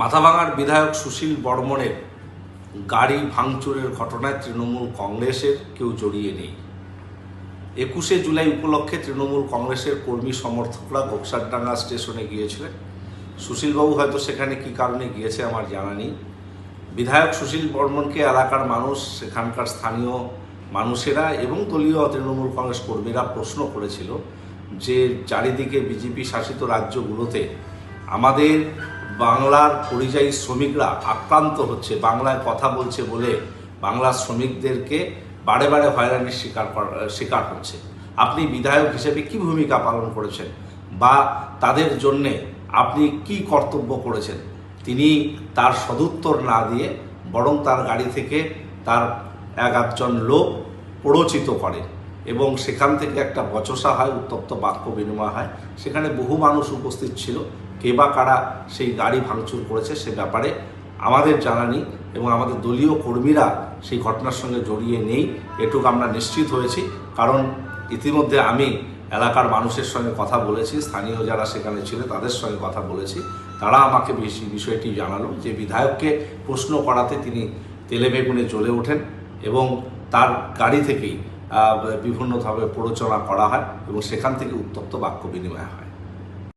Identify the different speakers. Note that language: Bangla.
Speaker 1: মাথাভাঙার বিধায়ক সুশীল বর্মনের গাড়ি ভাঙচুরের ঘটনায় তৃণমূল কংগ্রেসের কেউ জড়িয়ে নেই। একুশে জুলাই উপলক্ষে তৃণমূল কংগ্রেসের কর্মী সমর্থকরা গোপসারডাঙ্গা স্টেশনে গিয়েছিলেন। সুশীলবাবু হয়তো সেখানে কি কারণে গিয়েছে আমার জানা নেই। বিধায়ক সুশীল বর্মনকে এলাকার মানুষ, সেখানকার স্থানীয় মানুষেরা এবং দলীয় তৃণমূল কংগ্রেস কর্মীরা প্রশ্ন করেছিল যে, চারিদিকে বিজেপি শাসিত রাজ্যগুলোতে আমাদের বাংলার পরিযায়ী শ্রমিকরা আক্রান্ত হচ্ছে, বাংলায় কথা বলছে বলে বাংলার শ্রমিকদেরকে বারে বারে হয়রানির শিকার করা- শিকার হচ্ছে আপনি বিধায়ক হিসেবে কি ভূমিকা পালন করেছেন? বা তাদের জন্যে আপনি কি কর্তব্য করেছেন? তিনি তার সদুত্তর না দিয়ে বরং তার গাড়ি থেকে তার এক আধজন লোক প্ররোচিত করে এবং সেখান থেকে একটা বচসা হয়, উত্তপ্ত বাক্য বিনিময় হয়। সেখানে বহু মানুষ উপস্থিত ছিল। কে বা কারা সেই গাড়ি ভাঙচুর করেছে সে ব্যাপারে আমাদের জানা নেই এবং আমাদের দলীয় কর্মীরা সেই ঘটনার সঙ্গে জড়িয়ে নেই। এটুকু আমরা নিশ্চিত হয়েছি। কারণ ইতিমধ্যে আমি এলাকার মানুষের সঙ্গে কথা বলেছি, স্থানীয় যারা সেখানে ছিল তাদের সঙ্গে কথা বলেছি। তারা আমাকে বেশি বিষয়টি জানালো যে বিধায়ককে প্রশ্ন করাতে তিনি তেলে বেগুনে জ্বলে ওঠেন এবং তার গাড়ি থেকেই বিভিন্নভাবে প্ররোচনা করা হয় এবং সেখান থেকে উত্তপ্ত বাক্য বিনিময় হয়।